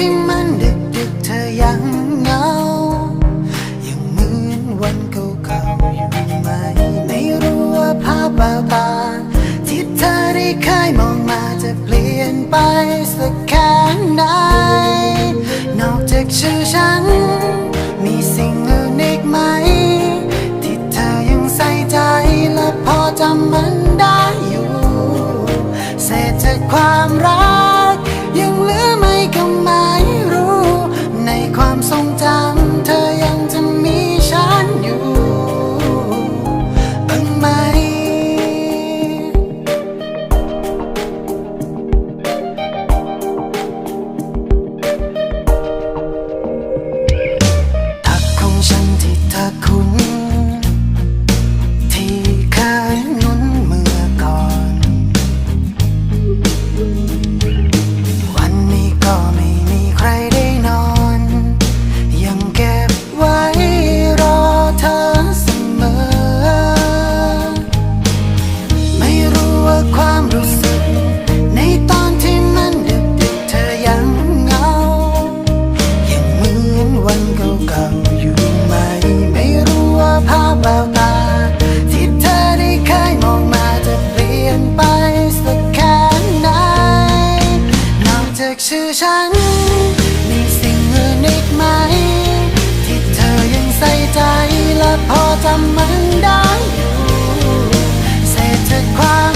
ที่มันดึกดึกเธอยังเหงา ยังเหมือนวันเก่าๆอยู่ไหมไม่รู้ว่าภาพแววตา ที่เธอได้เคยมองมาจะเปลี่ยนไปสักแค่ไหน นอกจากชื่อฉัน มีสิ่งอื่นอีกไหม ที่เธอยังใส่ใจและพอจำมันได้อยู่ เศษจากความ อีกไหม ที่เธอยังใส่ใจและพอจำมันได้อยู่เศษฐกความ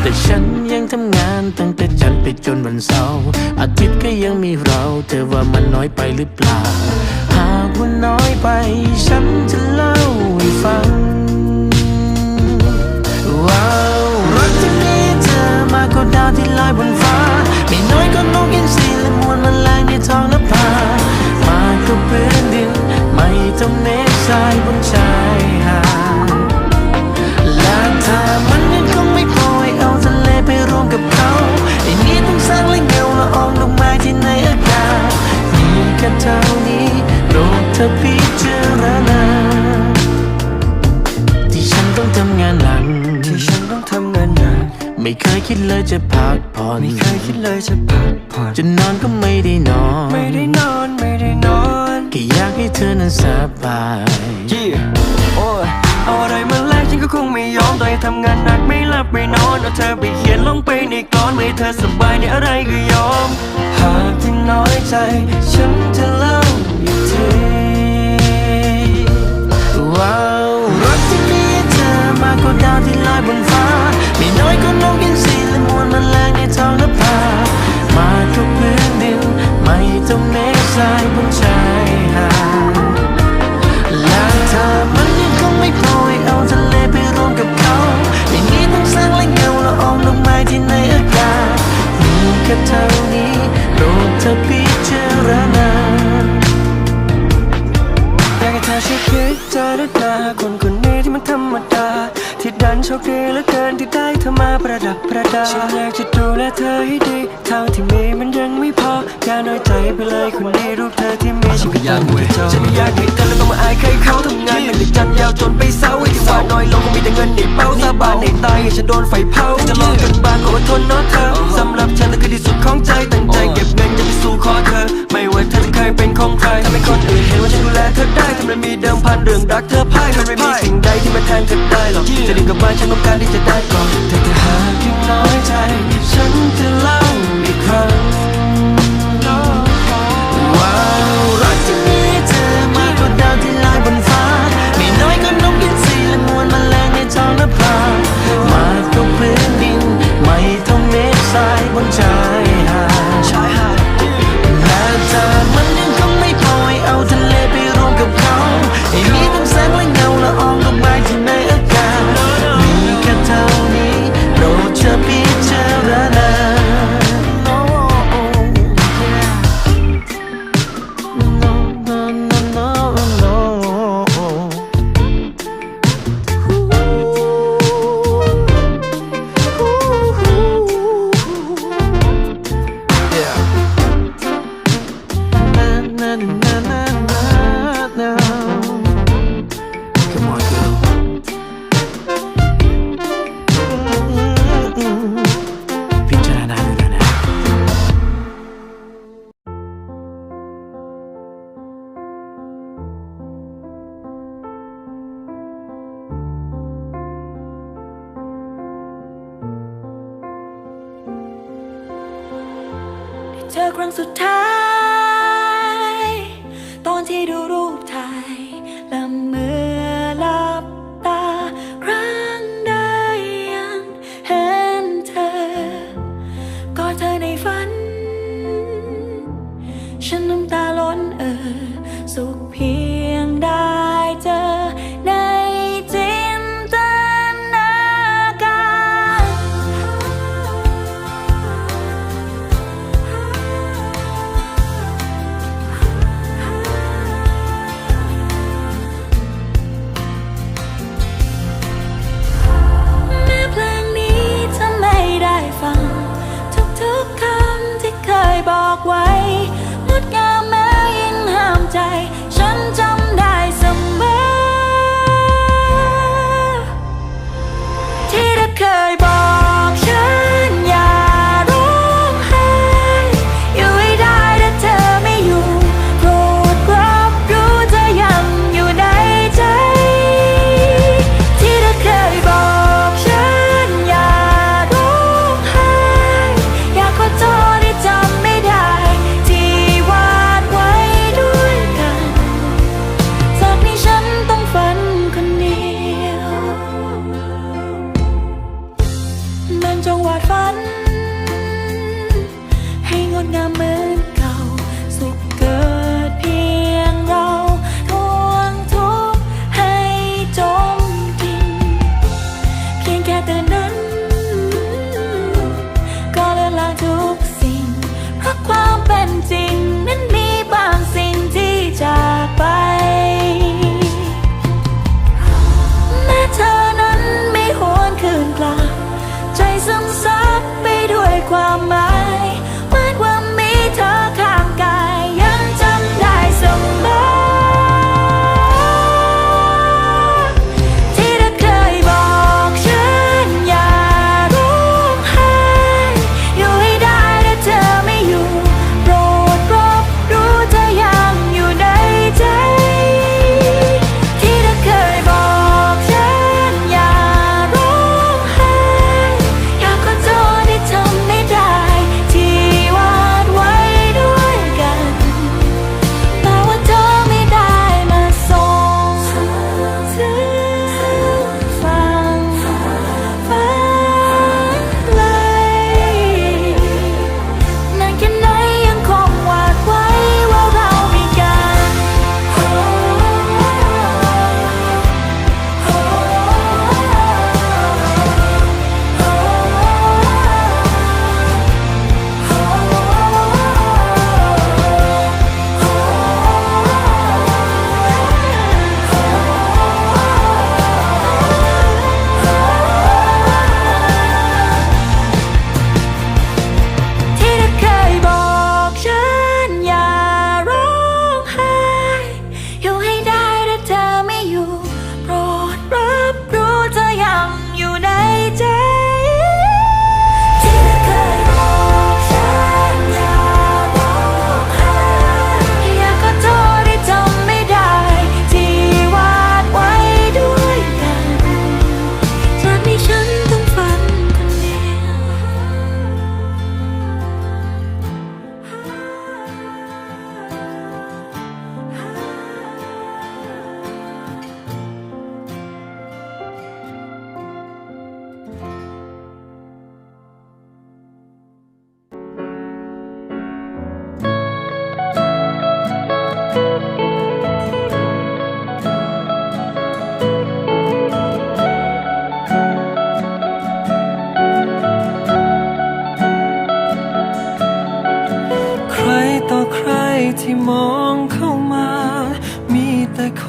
แต่ฉันยังทำงานตั้งแต่จันทร์ไปจนวันเสาร์อาทิตย์ก็ยังมีเรา เธอว่ามันน้อยไปหรือเปล่า หากว่าน้อยไป ฉันจะเล่าให้ฟัง ว้าวรักที่มีเธอมากกว่าดาวที่ลอยบนฟ้า ไม่น้อยก็นกอินทรีและมวลมันแรงในท้องนภามากกว่าพื้นดิน ไม่ต้องเมฆทรายบนชายหาดและถ้ามัน กับเขาไอ้นี้ต้องสร้างและเงาละอองดอกไม้ที่ในอากาศมีแค่เท่านี้โลกเธอพิจารณาที่ฉันต้องทำงานหนักที่ฉันต้องทำงานหนักไม่เคยคิดเลยจะพักผ่อนไม่เคยคิดเลยจะพักผ่อนจะนอนก็ไม่ได้นอนไม่ได้นอนไม่ได้นอนแค่อยากให้เธอนั้นสบายยี่โอ้ยเอาอะไรมาแล ฉันก็คงไม่ยอมต่อยทำงานหนักไม่หลับไม่นอนเอาเธอไปเขียนลงไปในกลอนไม่เธอสบายในอะไรก็ยอม หากที่น้อยใจ ฉัน ช่วยคิดเจารณาคนคนนี้ที่มันธรรมดา ที่ดันโชคดีเหลือเกินที่ได้เธอมาประดับประดาฉันอยากจะดูแลเธอให้ดีเท่าที่มีมันยังไม่พออย่าน้อยใจไปเลยคนดีรูปเธอที่มีฉันก็อยากมีจอฉันไม่อยากให้เธอแล้วต้องมาอายใครเขาทำงานหนักในจันทร์ยาวจนไปเศร้าไอ้ที่ว่าน้อยลงก็มีแต่เงินในเป้าสาบานในตายให้ฉันโดนไฟเผาจะรอจนบางก็อดทนเนาะเธอสำหรับฉันนั่นคือที่สุดของใจตั้งใจเก็บเงินจะไปสู่ขอเธอ ไม่ว่าเธอจะเคยเป็นของใครทำให้คนอื่นเห็นว่าฉันดูแลเธอได้ทำไมมีเดิมพันเรื่องรักเธอพ่ายมันไม่มีสิ่งใดที่มาแทนเธอได้หรอกจะดึงกลับบ้านฉันต้องการที่จะได้ก่อนแต่ถ้าหากยังน้อยใจฉันจะ ใเจ bye.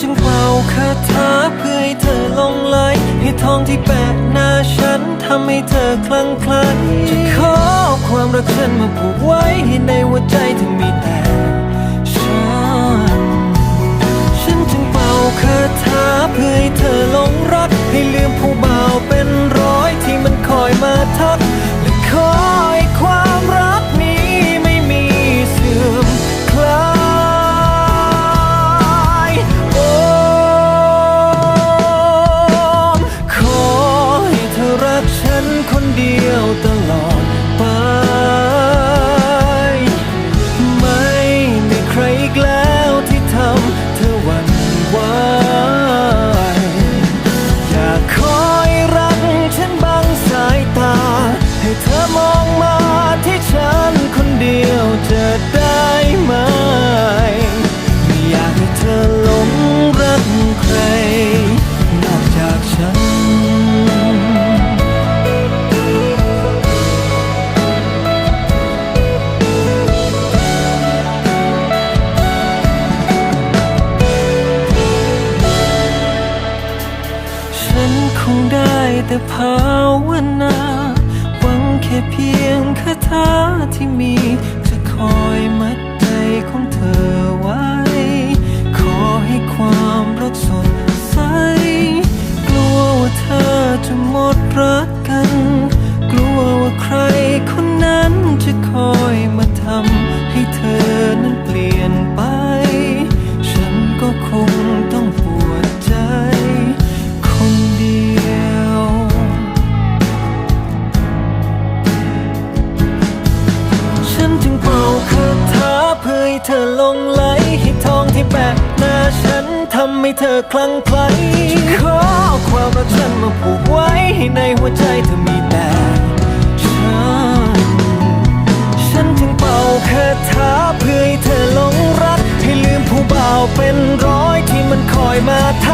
จึงเป่าคาถาเพื่อให้เธอลงไหลให้ทองที่แปะหน้าฉันทำให้เธอคลั่งไคล้จะขอความรักฉันมาผูกไว้ให้ในหัวใจเธอมีแต่ฉัน ฉันจึงเป่าคาถาเพื่อให้เธอลงรัก ให้ลืมผู้บ่าวเป็นร้อยที่มันคอยมาทักและคอย ผูกไว้ให้ในหัวใจเธอมีแต่ฉัน ฉันจึงเป่าคาถาเพื่อให้เธอหลงรัก ให้ลืมผู้บ่าวเป็นร้อยที่มันคอยมาทัก